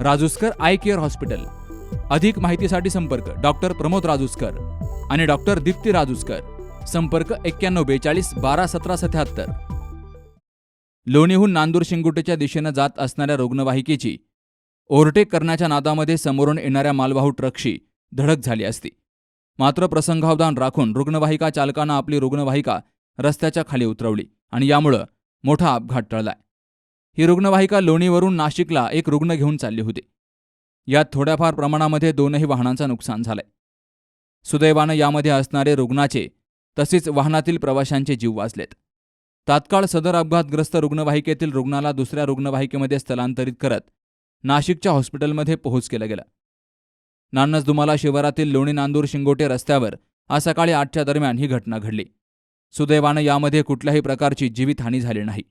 Rajuskar eye care hospital. अधिक माहितीसाठी संपर्क डॉक्टर प्रमोद राजूस्कर आणि डॉक्टर दीप्ती राजूस्कर. संपर्क एक्क्याण्णव बेचाळीस बारा सतरा सत्याहत्तर. लोणीहून नांदूर शिंगुटेच्या दिशेनं जात असणाऱ्या रुग्णवाहिकेची ओव्हरटेक करण्याच्या नादामध्ये समोरून येणाऱ्या मालवाहू ट्रकशी धडक झाली असती. मात्र प्रसंगावधान राखून रुग्णवाहिका चालकानं आपली रुग्णवाहिका रस्त्याच्या खाली उतरवली आणि यामुळं मोठा अपघात टळलाय. ही रुग्णवाहिका लोणीवरून नाशिकला एक रुग्ण घेऊन चालली होती. यात थोड्याफार प्रमाणामध्ये दोनही वाहनांचं नुकसान झालंय. सुदैवानं यामध्ये असणारे रुग्णाचे तसेच वाहनातील प्रवाशांचे जीव वाचलेत. तात्काळ सदर अपघातग्रस्त रुग्णवाहिकेतील रुग्णाला दुसऱ्या रुग्णवाहिकेमध्ये स्थलांतरित करत नाशिकच्या हॉस्पिटलमध्ये पोहोच केलं गेलं. नान्नस दुमाला शिवारातील लोणी नांदूर शिंगोटे रस्त्यावर आज सकाळी आठच्या दरम्यान ही घटना घडली. सुदैवानं यामध्ये कुठल्याही प्रकारची जीवितहानी झाली नाही.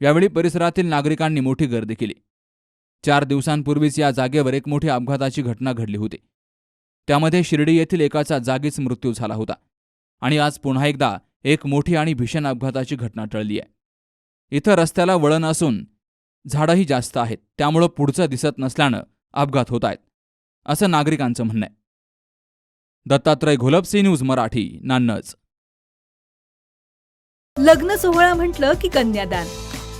यावेळी परिसरातील नागरिकांनी मोठी गर्दी केली. चार दिवसांपूर्वीच या जागेवर एक मोठी अपघाताची घटना घडली होती. त्यामध्ये शिर्डी येथील एकाचा जागीच मृत्यू झाला होता आणि आज पुन्हा एकदा एक मोठी आणि भीषण अपघाताची घटना टळली आहे. इथं रस्त्याला वळण असून झाडंही जास्त आहेत त्यामुळं पुढचं दिसत नसल्यानं अपघात होत आहेत असं नागरिकांचं म्हणणं आहे. दत्तात्रय घोलपसी न्यूज मराठी नान्नच लग्न सोहळा म्हटलं की कन्यादान.